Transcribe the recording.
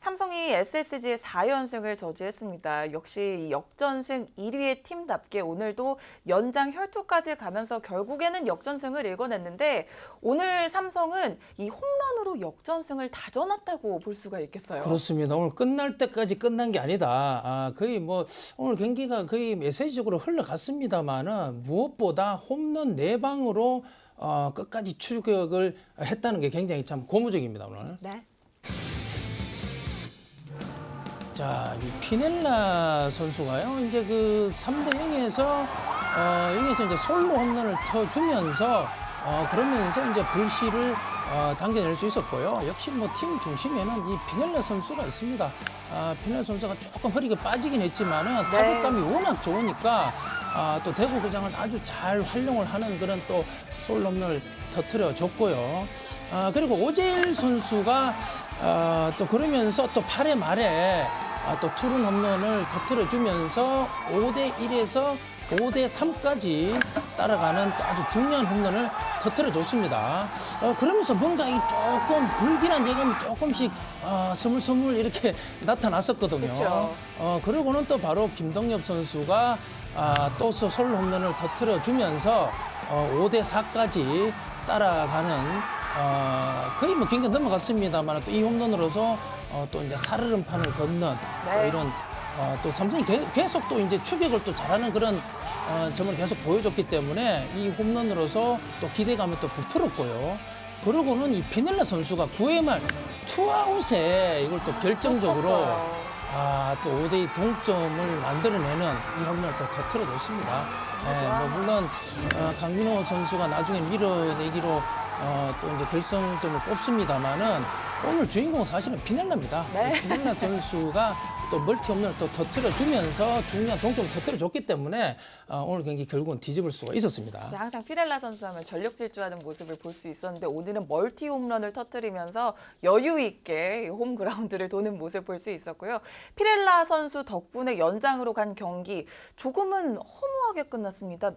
삼성이 SSG의 4연승을 저지했습니다. 역시 이 역전승 1위의 팀답게 오늘도 연장 혈투까지 가면서 결국에는 역전승을 읽어냈는데 오늘 삼성은 이 홈런으로 역전승을 다져놨다고 볼 수가 있겠어요. 그렇습니다. 오늘 끝날 때까지 끝난 게 아니다. 아, 거의 뭐 오늘 경기가 거의 메시지적으로 흘러갔습니다만은 무엇보다 홈런 네 방으로 어, 끝까지 추격을 했다는 게 굉장히 참 고무적입니다 오늘. 네. 자, 이 피넬라 선수가요. 이제 그 3대 0에서 어, 여기서 이제 솔로 홈런을 터주면서 어, 그러면서 이제 불씨를 어, 당겨낼 수 있었고요. 역시 뭐 팀 중심에는 이 피넬라 선수가 있습니다. 아, 피넬라 선수가 조금 허리가 빠지긴 했지만은 네. 타격감이 워낙 좋으니까 아, 또 대구 구장을 아주 잘 활용을 하는 그런 또 솔로 홈런을 터트려 줬고요. 아, 그리고 오재일 선수가 아, 또 그러면서 또 8회 말에 아, 또 투런 홈런을 터트려 주면서 5대 1에서 5대 3까지 따라가는 또 아주 중요한 홈런을 터트려 줬습니다. 어, 그러면서 뭔가 이 조금 불길한 예감이 조금씩 어, 스물스물 이렇게 나타났었거든요. 그쵸. 어, 그리고는 또 바로 김동엽 선수가 아, 또 솔로 홈런을 터트려 주면서 어, 5대 4까지 따라가는 어, 거의 뭐 경기 넘어갔습니다만 또 이 홈런으로서 어, 또 이제 살얼음판을 걷는 또 네. 이런 어, 또 삼성이 계- 계속 또 이제 추격을 또 잘하는 그런 어, 점을 계속 보여줬기 때문에 이 홈런으로서 또 기대감이 또 부풀었고요. 그러고는 이 피넬라 선수가 9회 말 투아웃에 이걸 또 결정적으로 쳤어요. 아, 또 5대2 동점을 만들어내는 이 홈런을 또 터트려 줬습니다. 예, 뭐 물론 어, 강민호 선수가 나중에 밀어내기로 어, 또 이제 결승점을 뽑습니다만은 오늘 주인공은 사실은 피넬라입니다. 네. 이 피넬라 선수가 또 멀티 홈런을 또 터트려주면서 중요한 동점을 터트려줬기 때문에 어, 오늘 경기 결국은 뒤집을 수가 있었습니다. 항상 피렐라 선수 하면 전력 질주하는 모습을 볼 수 있었는데 오늘은 멀티 홈런을 터뜨리면서 여유 있게 홈 그라운드를 도는 모습 볼 수 있었고요. 피렐라 선수 덕분에 연장으로 간 경기 조금은 허무하게 끝났습니다.